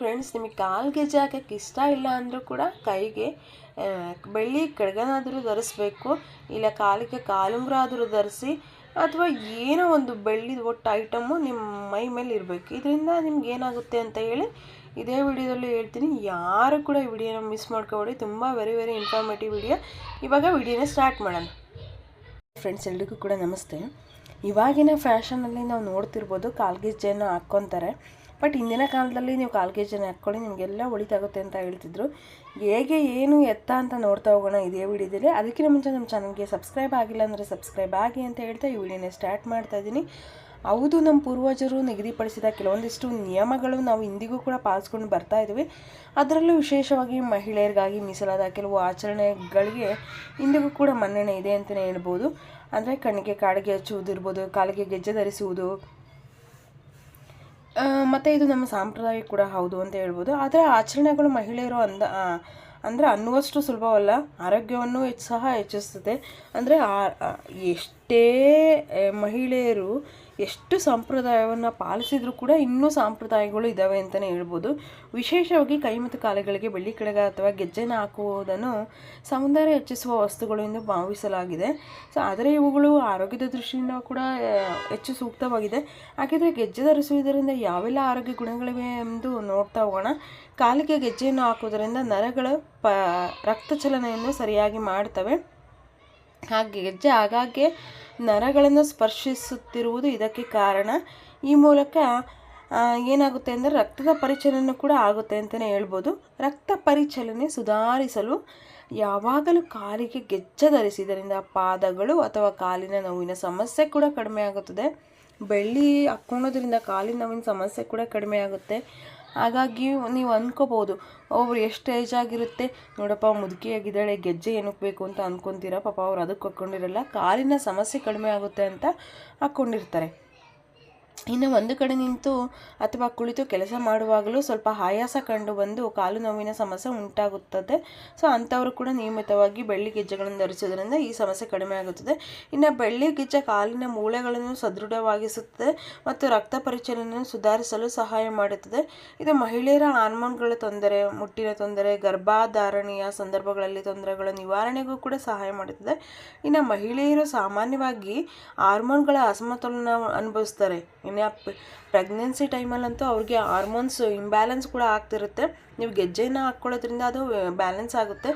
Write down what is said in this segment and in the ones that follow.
Friends ನಿಮಗೆ ಕಾಲು ಗೆಜ್ಜೆ ಹಾಕೋಕ್ಕೆ ಇಷ್ಟ ಇಲ್ಲ ಅಂದರೂ ಕೂಡ ಕೈಗೆ ಬೆಳ್ಳಿ ಕಡ್ಗನಾದರೂ ಧರಿಸ್ಬೇಕು, ಇಲ್ಲ ಕಾಲಿಗೆ ಕಾಲುಂಗುರ ಆದರೂ ಧರಿಸಿ, ಅಥವಾ ಏನೋ ಒಂದು ಬೆಳ್ಳಿದ ಒಟ್ಟು ಐಟಮ್ಮು ನಿಮ್ಮ ಮೈ ಮೇಲೆ ಇರಬೇಕು. ಇದರಿಂದ ನಿಮ್ಗೆ ಏನಾಗುತ್ತೆ ಅಂತ ಹೇಳಿ ಇದೇ ವಿಡಿಯೋದಲ್ಲಿ ಹೇಳ್ತೀನಿ. ಯಾರು ಕೂಡ ಈ ವಿಡಿಯೋನ ಮಿಸ್ ಮಾಡ್ಕೊಬೇಡಿ. ತುಂಬ ವೆರಿ ವೆರಿ ಇನ್ಫಾರ್ಮೇಟಿವ್ ವಿಡಿಯೋ ಇವಾಗ ವಿಡಿಯೋನ ಸ್ಟಾರ್ಟ್ ಮಾಡೋಣ. ಫ್ರೆಂಡ್ಸ್ ಎಲ್ರಿಗೂ ಕೂಡ ನಮಸ್ತೆ. ಇವಾಗಿನ ಫ್ಯಾಷನಲ್ಲಿ ನಾವು ನೋಡ್ತಿರ್ಬೋದು ಕಾಲ್ಗೆಜ್ಜೆಯನ್ನು ಹಾಕ್ಕೊತಾರೆ. ಬಟ್ ಹಿಂದಿನ ಕಾಲದಲ್ಲಿ ನೀವು ಕಾಲ್ಗೆಜ್ಜೆನ ಹಾಕ್ಕೊಳ್ಳಿ, ನಿಮಗೆಲ್ಲ ಒಳಿತಾಗುತ್ತೆ ಅಂತ ಹೇಳ್ತಿದ್ರು. ಹೇಗೆ, ಏನು ಎತ್ತ ಅಂತ ನೋಡ್ತಾ ಹೋಗೋಣ ಇದೇ ವಿಡಿಯೋದಲ್ಲಿ. ಅದಕ್ಕಿಂತ ಮುಂಚೆ ನಮ್ಮ ಚಾನಲ್ಗೆ ಸಬ್ಸ್ಕ್ರೈಬ್ ಆಗಿಲ್ಲ ಅಂದರೆ ಸಬ್ಸ್ಕ್ರೈಬ್ ಆಗಿ ಅಂತ ಹೇಳ್ತಾ ಈ ವಿಡಿಯೋನ ಸ್ಟಾರ್ಟ್ ಮಾಡ್ತಾ ಇದ್ದೀನಿ. ಹೌದು, ನಮ್ಮ ಪೂರ್ವಜರು ನಿಗದಿಪಡಿಸಿದ ಕೆಲವೊಂದಿಷ್ಟು ನಿಯಮಗಳು ನಾವು ಇಂದಿಗೂ ಕೂಡ ಪಾಲಿಸ್ಕೊಂಡು ಬರ್ತಾ ಇದ್ದೀವಿ ಅದರಲ್ಲೂ ವಿಶೇಷವಾಗಿ ಮಹಿಳೆಯರಿಗಾಗಿ ಮೀಸಲಾದ ಕೆಲವು ಆಚರಣೆಗಳಿಗೆ ಇಂದಿಗೂ ಕೂಡ ಮನ್ನಣೆ ಇದೆ ಅಂತಲೇ ಹೇಳ್ಬೋದು. ಅಂದರೆ ಕಣ್ಣಿಗೆ ಕಾಡಿಗೆ ಹಚ್ಚುವುದಿರ್ಬೋದು ಕಾಲಿಗೆ ಗೆಜ್ಜೆ ಧರಿಸುವುದು ಮತ್ತೆ ಇದು ನಮ್ಮ ಸಾಂಪ್ರದಾಯ ಕೂಡ ಹೌದು ಅಂತ ಹೇಳ್ಬೋದು. ಆದರೆ ಆಚರಣೆಗಳು ಮಹಿಳೆಯರು ಅಂದ ಅಂದರೆ ಅನ್ನುವಷ್ಟು ಸುಲಭವಲ್ಲ. ಆರೋಗ್ಯವನ್ನು ಹೆಚ್ಚು ಸಹ ಹೆಚ್ಚಿಸ್ತದೆ ಅಂದರೆ ಎಷ್ಟೇ ಮಹಿಳೆಯರು ಎಷ್ಟು ಸಂಪ್ರದಾಯವನ್ನು ಪಾಲಿಸಿದರೂ ಕೂಡ ಇನ್ನೂ ಸಂಪ್ರದಾಯಗಳು ಇದ್ದಾವೆ ಅಂತಲೇ ಹೇಳ್ಬೋದು. ವಿಶೇಷವಾಗಿ ಕೈ ಮತ್ತು ಕಾಲುಗಳಿಗೆ ಬೆಳ್ಳಿ ಕಡೆಗ ಅಥವಾ ಗೆಜ್ಜೆನ ಹಾಕುವುದನ್ನು ಸೌಂದರ್ಯ ಹೆಚ್ಚಿಸುವ ವಸ್ತುಗಳು ಎಂದು ಭಾವಿಸಲಾಗಿದೆ. ಸೊ ಆದರೆ ಇವುಗಳು ಆರೋಗ್ಯದ ದೃಷ್ಟಿಯಿಂದ ಕೂಡ ಹೆಚ್ಚು ಸೂಕ್ತವಾಗಿದೆ. ಹಾಗಿದ್ರೆ ಗೆಜ್ಜೆ ಧರಿಸುವುದರಿಂದ ಯಾವೆಲ್ಲ ಆರೋಗ್ಯ ಗುಣಗಳಿವೆ ಎಂದು ನೋಡ್ತಾ ಹೋಗೋಣ. ಕಾಲಿಗೆ ಗೆಜ್ಜೆಯನ್ನು ಹಾಕುವುದರಿಂದ ನರಗಳ ಪ ರಕ್ತ ಚಲನೆಯನ್ನು ಸರಿಯಾಗಿ ಮಾಡ್ತವೆ ಹಾಗೆ ಗೆಜ್ಜೆ ಆಗಾಗ್ಗೆ ನರಗಳನ್ನು ಸ್ಪರ್ಶಿಸುತ್ತಿರುವುದು ಇದಕ್ಕೆ ಕಾರಣ. ಈ ಮೂಲಕ ಏನಾಗುತ್ತೆ ಅಂದರೆ ರಕ್ತದ ಪರಿಚಲನೆ ಕೂಡ ಆಗುತ್ತೆ ಅಂತಲೇ ಹೇಳ್ಬೋದು. ರಕ್ತ ಪರಿಚಲನೆ ಸುಧಾರಿಸಲು ಯಾವಾಗಲೂ ಕಾಲಿಗೆ ಗೆಜ್ಜ ಧರಿಸಿದ್ದರಿಂದ ಪಾದಗಳು ಅಥವಾ ಕಾಲಿನ ನೋವಿನ ಸಮಸ್ಯೆ ಕೂಡ ಕಡಿಮೆ ಆಗುತ್ತದೆ. ಬೆಳ್ಳಿ ಹಾಕ್ಕೊಳೋದ್ರಿಂದ ಕಾಲಿನ ನೋವಿನ ಸಮಸ್ಯೆ ಕೂಡ ಕಡಿಮೆ ಆಗುತ್ತೆ. ಹಾಗಾಗಿ ನೀವು ಅಂದ್ಕೋಬೋದು ಒಬ್ರು ಎಷ್ಟು ಏಜ್ ಆಗಿರುತ್ತೆ. ನೋಡಪ್ಪ ಮುದುಕಿಯಾಗಿದ್ದಾಳೆ ಗೆಜ್ಜೆ ಏನಕ್ಕೆ ಬೇಕು ಅಂತ ಅಂದ್ಕೊತೀರ ಪಾಪ ಅವ್ರು ಅದಕ್ಕೆ ಹಾಕ್ಕೊಂಡಿರಲ್ಲ ಕಾಲಿನ ಸಮಸ್ಯೆ ಕಡಿಮೆ ಆಗುತ್ತೆ ಅಂತ ಹಾಕ್ಕೊಂಡಿರ್ತಾರೆ ಇನ್ನು ಒಂದು ಕಡೆ ನಿಂತು ಅಥವಾ ಕುಳಿತು ಕೆಲಸ ಮಾಡುವಾಗಲೂ ಸ್ವಲ್ಪ ಆಯಾಸ ಕಂಡು ಬಂದು ಕಾಲು ನೋವಿನ ಸಮಸ್ಯೆ ಉಂಟಾಗುತ್ತದೆ. ಸೊ ಅಂಥವರು ಕೂಡ ನಿಯಮಿತವಾಗಿ ಬೆಳ್ಳಿ ಗೆಜ್ಜೆಗಳನ್ನು ಧರಿಸೋದ್ರಿಂದ ಈ ಸಮಸ್ಯೆ ಕಡಿಮೆ ಆಗುತ್ತದೆ. ಇನ್ನು ಬೆಳ್ಳಿ ಗೆಜ್ಜೆ ಕಾಲಿನ ಮೂಳೆಗಳನ್ನು ಸದೃಢವಾಗಿಸುತ್ತದೆ ಮತ್ತು ರಕ್ತ ಪರಿಚಲನೆಯನ್ನು ಸುಧಾರಿಸಲು ಸಹಾಯ ಮಾಡುತ್ತದೆ. ಇದು ಮಹಿಳೆಯರ ಹಾರ್ಮೋನ್ಗಳ ತೊಂದರೆ, ಮುಟ್ಟಿನ ತೊಂದರೆ, ಗರ್ಭಧಾರಣೆಯ ಸಂದರ್ಭಗಳಲ್ಲಿ ತೊಂದರೆಗಳ ನಿವಾರಣೆಗೂ ಕೂಡ ಸಹಾಯ ಮಾಡುತ್ತದೆ. ಇನ್ನು ಮಹಿಳೆಯರು ಸಾಮಾನ್ಯವಾಗಿ ಹಾರ್ಮೋನ್ಗಳ ಅಸಮತೋಲನ ಅನುಭವಿಸ್ತಾರೆ. ಇನ್ನು ಪ್ರೆಗ್ನೆನ್ಸಿ ಟೈಮಲ್ಲಂತೂ ಅವ್ರಿಗೆ ಹಾರ್ಮೋನ್ಸ್ ಇಂಬ್ಯಾಲೆನ್ಸ್ ಕೂಡ ಆಗ್ತಿರುತ್ತೆ. ನೀವು ಗೆಜ್ಜೆನ ಹಾಕ್ಕೊಳ್ಳೋದ್ರಿಂದ ಅದು ಬ್ಯಾಲೆನ್ಸ್ ಆಗುತ್ತೆ.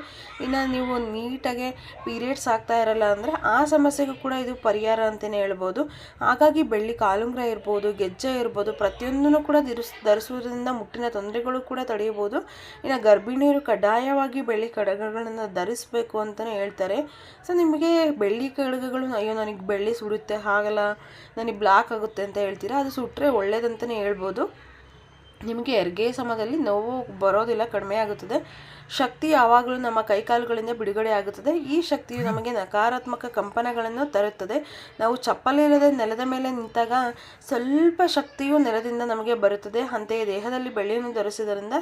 ಇನ್ನು ನೀವು ನೀಟಾಗಿ ಪೀರಿಯಡ್ಸ್ ಆಗ್ತಾ ಇರಲ್ಲ ಅಂದರೆ ಆ ಸಮಸ್ಯೆಗೂ ಕೂಡ ಇದು ಪರಿಹಾರ ಅಂತಲೇ ಹೇಳ್ಬೋದು. ಹಾಗಾಗಿ ಬೆಳ್ಳಿ ಕಾಲುಂಗ್ರ ಇರ್ಬೋದು, ಗೆಜ್ಜೆ ಇರ್ಬೋದು, ಪ್ರತಿಯೊಂದನ್ನು ಕೂಡ ಧರಿಸ್ ಧರಿಸುವುದರಿಂದ ಮುಟ್ಟಿನ ತೊಂದರೆಗಳು ಕೂಡ ತಡೆಯಬಹುದು. ಇನ್ನು ಗರ್ಭಿಣಿಯರು ಕಡ್ಡಾಯವಾಗಿ ಬೆಳ್ಳಿ ಕಡಗಗಳನ್ನು ಧರಿಸಬೇಕು ಅಂತಲೇ ಹೇಳ್ತಾರೆ. ಸೊ ನಿಮಗೆ ಬೆಳ್ಳಿ ಕಡಗಗಳು, ಅಯ್ಯೋ, ನನಗೆ ಬೆಳ್ಳಿ ಸುಡುತ್ತೆ, ಹಾಗಲ್ಲ, ನನಗೆ ಬ್ಲಾಕ್ ಆಗುತ್ತೆ ಅಂತ ಹೇಳ್ತೀರಾ? ಅದು ಸುಟ್ಟರೆ ಒಳ್ಳೇದಂತಲೇ ಹೇಳ್ಬೋದು. ನಿಮಗೆ ಹೆರಿಗೆ ಸಮಯದಲ್ಲಿ ನೋವು ಬರೋದಿಲ್ಲ, ಕಡಿಮೆ ಆಗುತ್ತದೆ. ಶಕ್ತಿ ಯಾವಾಗಲೂ ನಮ್ಮ ಕೈಕಾಲುಗಳಿಂದ ಬಿಡುಗಡೆ ಆಗುತ್ತದೆ. ಈ ಶಕ್ತಿಯು ನಮಗೆ ನಕಾರಾತ್ಮಕ ಕಂಪನಗಳನ್ನು ತರುತ್ತದೆ. ನಾವು ಚಪ್ಪಲಿಲ್ಲದೆ ನೆಲದ ಮೇಲೆ ನಿಂತಾಗ ಸ್ವಲ್ಪ ಶಕ್ತಿಯು ನೆಲದಿಂದ ನಮಗೆ ಬರುತ್ತದೆ. ಅಂತೆಯೇ ದೇಹದಲ್ಲಿ ಬೆಳ್ಳಿಯನ್ನು ಧರಿಸುವುದರಿಂದ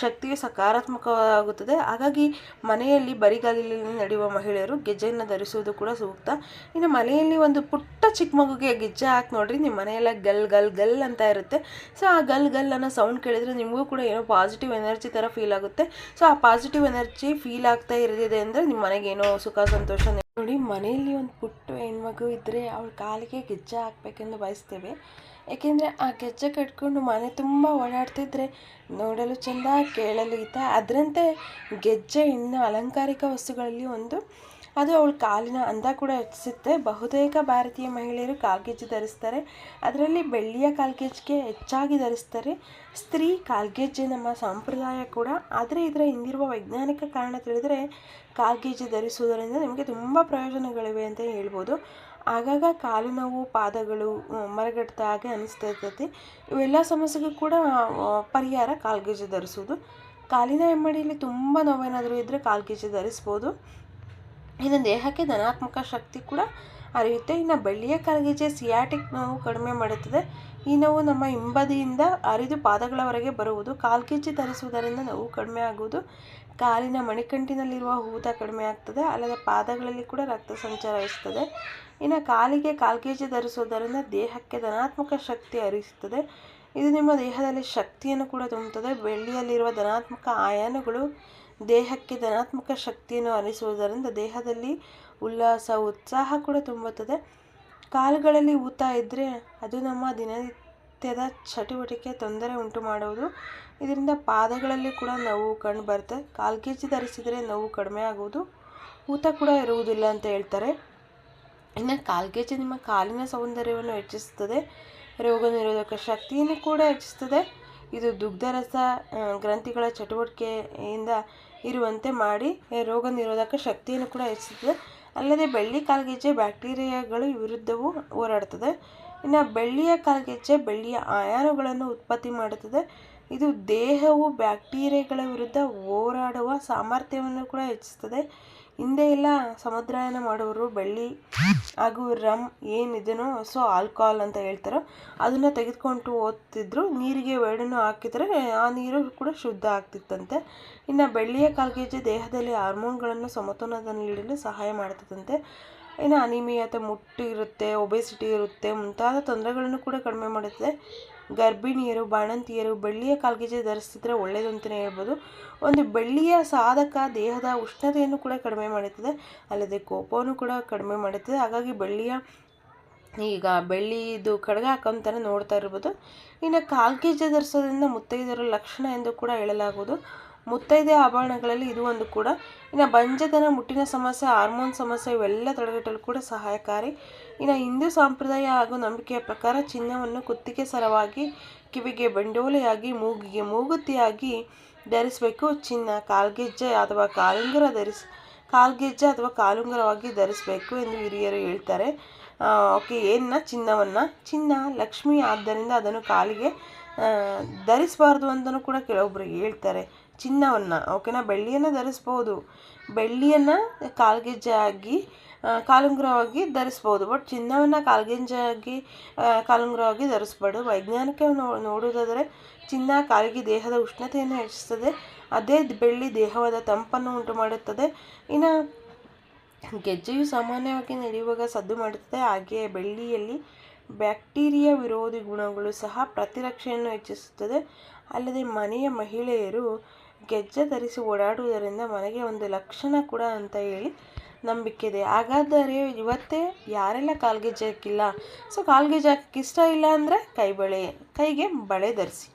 ಶಕ್ತಿಯು ಸಕಾರಾತ್ಮಕವಾಗುತ್ತದೆ. ಹಾಗಾಗಿ ಮನೆಯಲ್ಲಿ ಬರಿಗಾಲಿನಲ್ಲಿ ನಡೆಯುವ ಮಹಿಳೆಯರು ಗೆಜ್ಜೆಯನ್ನು ಧರಿಸುವುದು ಕೂಡ ಸೂಕ್ತ. ಇನ್ನು ಮನೆಯಲ್ಲಿ ಒಂದು ಪುಟ್ಟ ಚಿಕ್ಕ ಮಗುಗೆ ಗೆಜ್ಜೆ ಹಾಕಿ ನೋಡ್ರಿ ನಿಮ್ಮ ಮನೆಯೆಲ್ಲ ಗಲ್ ಗಲ್ ಗಲ್ ಅಂತ ಇರುತ್ತೆ. ಸೊ, ಆ ಗಲ್ ಗಲ್ ಸೌಂಡ್ ಕೇಳಿದರೆ ನಿಮಗೂ ಕೂಡ ಏನೋ ಪಾಸಿಟಿವ್ ಎನರ್ಜಿ ಥರ ಫೀಲ್ ಆಗುತ್ತೆ. ಸೊ ಆ ಪಾಸಿಟಿವ್ ಎನರ್ಜಿ ಫೀಲ್ ಆಗ್ತಾ ಇರೋದಿದೆ ಅಂದರೆ ನಿಮ್ಮ ಮನೆಗೆ ಏನೋ ಸುಖ, ಸಂತೋಷ ನೋಡಿ, ಮನೆಯಲ್ಲಿ ಒಂದು ಪುಟ್ಟ ಹೆಣ್ಮಗು ಇದ್ದರೆ ಅವಳ ಕಾಲಿಗೆ ಗೆಜ್ಜೆ ಹಾಕ್ಬೇಕೆಂದು ಬಯಸ್ತೇವೆ. ಏಕೆಂದರೆ ಆ ಗೆಜ್ಜೆ ಕಟ್ಕೊಂಡು ಮನೆ ತುಂಬ ಓಡಾಡ್ತಿದ್ರೆ ನೋಡಲು ಚೆಂದ, ಕೇಳಲು ಹಿತ. ಅದರಂತೆ ಗೆಜ್ಜೆ ಇನ್ನು ಅಲಂಕಾರಿಕ ವಸ್ತುಗಳಲ್ಲಿ ಒಂದು ಅದು ಅವಳ ಕಾಲಿನ ಅಂದ ಕೂಡ ಹೆಚ್ಚಿಸುತ್ತೆ. ಬಹುತೇಕ ಭಾರತೀಯ ಮಹಿಳೆಯರು ಕಾಲ್ಗೆಜ್ಜೆ ಧರಿಸ್ತಾರೆ. ಅದರಲ್ಲಿ ಬೆಳ್ಳಿಯ ಕಾಲ್ಗೆಜ್ಜೆಗೆ ಹೆಚ್ಚಾಗಿ ಧರಿಸ್ತಾರೆ. ಸ್ತ್ರೀ ಕಾಲ್ಗೆಜ್ಜೆ ನಮ್ಮ ಸಂಪ್ರದಾಯ ಕೂಡ. ಆದರೆ ಇದರ ಹಿಂದಿರುವ ವೈಜ್ಞಾನಿಕ ಕಾರಣ ತಿಳಿದರೆ ಕಾಲ್ಗೆಜ್ಜೆ ಧರಿಸುವುದರಿಂದ ನಿಮಗೆ ತುಂಬ ಪ್ರಯೋಜನಗಳಿವೆ ಅಂತ ಹೇಳ್ಬೋದು. ಆಗಾಗ ಕಾಲು ನೋವು, ಪಾದಗಳು ಮರಗಡ್ತ ಹಾಗೆ ಅನಿಸ್ತಾ ಇರ್ತೈತಿ. ಇವೆಲ್ಲ ಸಮಸ್ಯೆಗೂ ಕೂಡ ಪರಿಹಾರ ಕಾಲ್ಗೆಜ್ಜೆ ಧರಿಸೋದು ಕಾಲಿನ ಹೆಮ್ಮಡಿಯಲ್ಲಿ ತುಂಬ ನೋವೇನಾದರೂ ಇದ್ದರೆ ಕಾಲ್ಗೆಜ್ಜೆ ಧರಿಸ್ಬೋದು. ಇನ್ನು ದೇಹಕ್ಕೆ ಧನಾತ್ಮಕ ಶಕ್ತಿ ಕೂಡ ಹರಿಯುತ್ತೆ. ಇನ್ನು ಬೆಳ್ಳಿಯ ಕರಗಿಜೆ ಸಿಯಾಟಿಕ್ ನೋವು ಕಡಿಮೆ ಮಾಡುತ್ತದೆ. ಈ ನೋವು ನಮ್ಮ ಹಿಂಬದಿಯಿಂದ ಹರಿದು ಪಾದಗಳವರೆಗೆ ಬರುವುದು. ಕಾಲ್ಗೆಜ್ಜೆ ಧರಿಸುವುದರಿಂದ ನೋವು ಕಡಿಮೆ ಆಗುವುದು. ಕಾಲಿನ ಮಣಿಕಂಟಿನಲ್ಲಿರುವ ಊತ ಕಡಿಮೆ ಆಗ್ತದೆ. ಅಲ್ಲದೆ ಪಾದಗಳಲ್ಲಿ ಕೂಡ ರಕ್ತ ಸಂಚಾರ ಹೆಚ್ಚುತ್ತದೆ ಇನ್ನು ಕಾಲಿಗೆ ಕಾಲ್ಗೆಜ್ಜೆ ಧರಿಸುವುದರಿಂದ ದೇಹಕ್ಕೆ ಧನಾತ್ಮಕ ಶಕ್ತಿ ಹರಿಸುತ್ತದೆ ಇದು ನಿಮ್ಮ ದೇಹದಲ್ಲಿ ಶಕ್ತಿಯನ್ನು ಕೂಡ ತುಂಬುತ್ತದೆ. ಬೆಳ್ಳಿಯಲ್ಲಿರುವ ಧನಾತ್ಮಕ ಆಯಾನಗಳು ದೇಹಕ್ಕೆ ಧನಾತ್ಮಕ ಶಕ್ತಿಯನ್ನು ಅನಿಸುವುದರಿಂದ ದೇಹದಲ್ಲಿ ಉಲ್ಲಾಸ, ಉತ್ಸಾಹ ಕೂಡ ತುಂಬುತ್ತದೆ. ಕಾಲುಗಳಲ್ಲಿ ಊತ ಇದ್ದರೆ ಅದು ನಮ್ಮ ದಿನನಿತ್ಯದ ಚಟುವಟಿಕೆ, ತೊಂದರೆ ಉಂಟು ಮಾಡುವುದು ಇದರಿಂದ ಪಾದಗಳಲ್ಲಿ ಕೂಡ ನೋವು ಕಂಡು ಬರುತ್ತೆ. ಕಾಲ್ಗೆಜ್ಜೆ ಧರಿಸಿದರೆ ನೋವು ಕಡಿಮೆ ಆಗುವುದು. ಊತ ಕೂಡ ಇರುವುದಿಲ್ಲ ಅಂತ ಹೇಳ್ತಾರೆ. ಇನ್ನು ಕಾಲ್ಗೆಜ್ಜೆ ನಿಮ್ಮ ಕಾಲಿನ ಸೌಂದರ್ಯವನ್ನು ಹೆಚ್ಚಿಸುತ್ತದೆ. ರೋಗ ನಿರೋಧಕ ಶಕ್ತಿಯನ್ನು ಕೂಡ ಹೆಚ್ಚಿಸ್ತದೆ ಇದು ದುಗ್ಧರಸ ಗ್ರಂಥಿಗಳ ಚಟುವಟಿಕೆಯಿಂದ ಇರುವಂತೆ ಮಾಡಿ ರೋಗ ನಿರೋಧಕ ಶಕ್ತಿಯನ್ನು ಕೂಡ ಹೆಚ್ಚಿಸುತ್ತದೆ. ಅಲ್ಲದೆ ಬೆಳ್ಳಿ ಕಾಲ್ಗೆಜ್ಜೆ ಬ್ಯಾಕ್ಟೀರಿಯಾಗಳು ವಿರುದ್ಧವೂ ಹೋರಾಡ್ತದೆ ಇನ್ನು ಬೆಳ್ಳಿಯ ಕಾಲ್ಗೆಜ್ಜೆ ಬೆಳ್ಳಿಯ ಆಯಾನುಗಳನ್ನು ಉತ್ಪತ್ತಿ ಮಾಡುತ್ತದೆ. ಇದು ದೇಹವು ಬ್ಯಾಕ್ಟೀರಿಯಾಗಳ ವಿರುದ್ಧ ಹೋರಾಡುವ ಸಾಮರ್ಥ್ಯವನ್ನು ಕೂಡ ಹೆಚ್ಚಿಸ್ತದೆ. ಹಿಂದೆ ಎಲ್ಲ ಸಮುದ್ರಾಯನ ಮಾಡುವರು ಬೆಳ್ಳಿ ಹಾಗೂ ರಮ್ ಏನಿದೆಯೋ ಸೊ, ಆಲ್ಕೋಹಾಲ್ ಅಂತ ಹೇಳ್ತಾರೋ, ಅದನ್ನು ತೆಗೆದುಕೊಂಡು ಓದ್ತಿದ್ರು ನೀರಿಗೆ ಎರಡನ್ನೂ ಹಾಕಿದರೆ ಆ ನೀರು ಕೂಡ ಶುದ್ಧ ಆಗ್ತಿತ್ತಂತೆ. ಇನ್ನು ಬೆಳ್ಳಿಯ ಕಾಲ್ಗೆಜ್ಜೆ ದೇಹದಲ್ಲಿ ಹಾರ್ಮೋನ್ಗಳನ್ನು ಸಮತೋಲನದಲ್ಲಿಡಲು ಸಹಾಯ ಮಾಡ್ತದಂತೆ. ಇನ್ನು ಅನಿಮಿಯತೆ ಮುಟ್ಟಿರುತ್ತೆ ಒಬೆಸಿಟಿ ಇರುತ್ತೆ, ಮುಂತಾದ ತೊಂದರೆಗಳನ್ನು ಕೂಡ ಕಡಿಮೆ ಮಾಡುತ್ತದೆ. ಗರ್ಭಿಣಿಯರು, ಬಾಣಂತಿಯರು, ಬೆಳ್ಳಿಯ ಕಾಲ್ಗೆಜ್ಜೆ ಧರಿಸಿದ್ರೆ ಒಳ್ಳೆಯದು ಅಂತಲೇ ಹೇಳ್ಬೋದು. ಒಂದು ಬೆಳ್ಳಿಯ ಸಾಧಕ ದೇಹದ ಉಷ್ಣತೆಯನ್ನು ಕೂಡ ಕಡಿಮೆ ಮಾಡುತ್ತದೆ, ಅಲ್ಲದೆ ಕೋಪವನ್ನು ಕೂಡ ಕಡಿಮೆ ಮಾಡುತ್ತದೆ. ಹಾಗಾಗಿ ಬೆಳ್ಳಿಯ, ಈಗ ಬೆಳ್ಳಿದು ಕಡಗ ಹಾಕೊಂತಾನೆ ನೋಡ್ತಾ ಇರ್ಬೋದು. ಇನ್ನು ಕಾಲ್ಗೆಜ್ಜೆ ಧರಿಸೋದ್ರಿಂದ ಮುತ್ತೈದರ ಲಕ್ಷಣ ಎಂದು ಕೂಡ ಹೇಳಲಾಗುವುದು. ಮುತ್ತೈದೆ ಆಭರಣಗಳಲ್ಲಿ ಇದು ಒಂದು ಕೂಡ. ಇನ್ನು ಬಂಜತನ ಮುಟ್ಟಿನ ಸಮಸ್ಯೆ, ಹಾರ್ಮೋನ್ ಸಮಸ್ಯೆ ಇವೆಲ್ಲ ತಡೆಗಟ್ಟಲು ಕೂಡ ಸಹಾಯಕಾರಿ. ಇನ್ನು ಹಿಂದೂ ಸಂಪ್ರದಾಯ ಹಾಗೂ ನಂಬಿಕೆಯ ಪ್ರಕಾರ ಚಿನ್ನವನ್ನು ಕುತ್ತಿಗೆ ಸರವಾಗಿ, ಕಿವಿಗೆ ಬಂಡೋಲೆಯಾಗಿ, ಮೂಗಿಗೆ ಮೂಗುತಿಯಾಗಿ ಧರಿಸಬೇಕು. ಚಿನ್ನ ಕಾಲ್ಗೆಜ್ಜೆ ಅಥವಾ ಕಾಲುಂಗರ ಧರಿಸಿ, ಕಾಲ್ಗೆಜ್ಜೆ ಅಥವಾ ಕಾಲುಂಗರವಾಗಿ ಧರಿಸಬೇಕು ಎಂದು ಹಿರಿಯರು ಹೇಳ್ತಾರೆ. ಓಕೆ ಏನ ಚಿನ್ನವನ್ನು? ಚಿನ್ನ ಲಕ್ಷ್ಮಿ ಆದ್ದರಿಂದ ಅದನ್ನು ಕಾಲಿಗೆ ಧರಿಸಬಾರ್ದು ಅಂತಲೂ ಕೂಡ ಕೆಲವೊಬ್ಬರಿಗೆ ಹೇಳ್ತಾರೆ. ಚಿನ್ನವನ್ನು ಓಕೆನಾ ಬೆಳ್ಳಿಯನ್ನು ಧರಿಸ್ಬೋದು. ಬೆಳ್ಳಿಯನ್ನು ಕಾಲ್ಗೆಜ್ಜೆ ಆಗಿ ಆ, ಕಾಲುಂಗುರವಾಗಿ ಧರಿಸ್ಬೋದು. ಬಟ್ ಚಿನ್ನವನ್ನು ಆಗಿ ಕಾಲುಂಗುರವಾಗಿ ಧರಿಸ್ಬಾರ್ದು. ವೈಜ್ಞಾನಿಕ ನೋಡುವುದಾದರೆ ಚಿನ್ನ ಕಾಲಿಗೆ ದೇಹದ ಉಷ್ಣತೆಯನ್ನು ಹೆಚ್ಚಿಸ್ತದೆ. ಅದೇ ಬೆಳ್ಳಿ ದೇಹವಾದ ತಂಪನ್ನು ಉಂಟು ಮಾಡುತ್ತದೆ ಇನ್ನು ಗೆಜ್ಜೆಯು ಸಾಮಾನ್ಯವಾಗಿ ನಡೆಯುವಾಗ ಸದ್ದು ಮಾಡುತ್ತದೆ. ಹಾಗೆಯೇ ಬೆಳ್ಳಿಯಲ್ಲಿ ಬ್ಯಾಕ್ಟೀರಿಯಾ ವಿರೋಧಿ ಗುಣಗಳು ಸಹ ಪ್ರತಿರಕ್ಷೆಯನ್ನು ಹೆಚ್ಚಿಸುತ್ತದೆ. ಅಲ್ಲದೆ ಮನೆಯ ಮಹಿಳೆಯರು ಗೆಜ್ಜೆ ಧರಿಸಿ ಓಡಾಡುವುದರಿಂದ ಮನೆಗೆ ಒಂದು ಲಕ್ಷಣ ಕೂಡ ಅಂತ ಹೇಳಿ ನಂಬಿಕೆ ಇದೆ. ಹಾಗಾದರೆ ಇವತ್ತೇ ಯಾರೆಲ್ಲ ಕಾಲ್ಗೆಜ್ಜೆ ಹಾಕಿಲ್ಲ? ಸೊ ಕಾಲ್ಗೆಜ್ಜೆ ಹಾಕಕ್ಕೆ ಇಷ್ಟ ಇಲ್ಲ ಅಂದರೆ ಕೈ ಬಳೆ ಕೈಗೆ ಬಳೆ ಧರಿಸಿ.